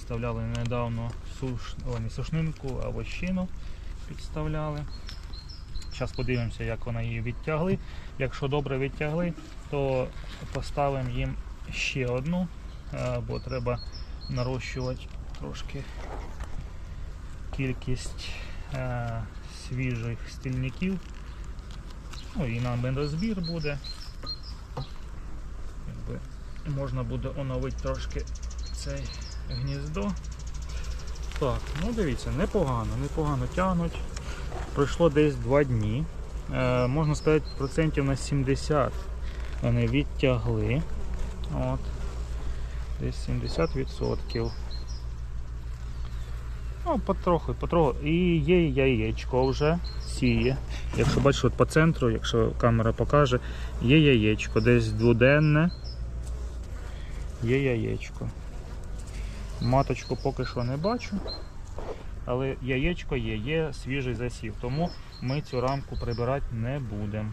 підставляли недавно суш... О, не сушнинку, а вощину підставляли. Зараз подивимося, як вони її відтягли. Якщо добре відтягли, то поставимо їм ще одну, е, бо треба нарощувати трошки кількість е, свіжих стільників. Ну і на бензозбір буде. Якби можна буде оновити трошки це гніздо. Так, ну дивіться, непогано, непогано тягнуть. Пройшло десь 2 дні. Е, можна сказати, процентів на 70 вони відтягли. От. Десь 70%. Ну, потроху, потроху. І є яєчко вже сіє. Якщо бачиш, от по центру, якщо камера покаже, є яєчко, десь дводенне. Є яєчко. Маточку поки що не бачу. Але яєчко є, є свіжий засів, тому ми цю рамку прибирати не будемо.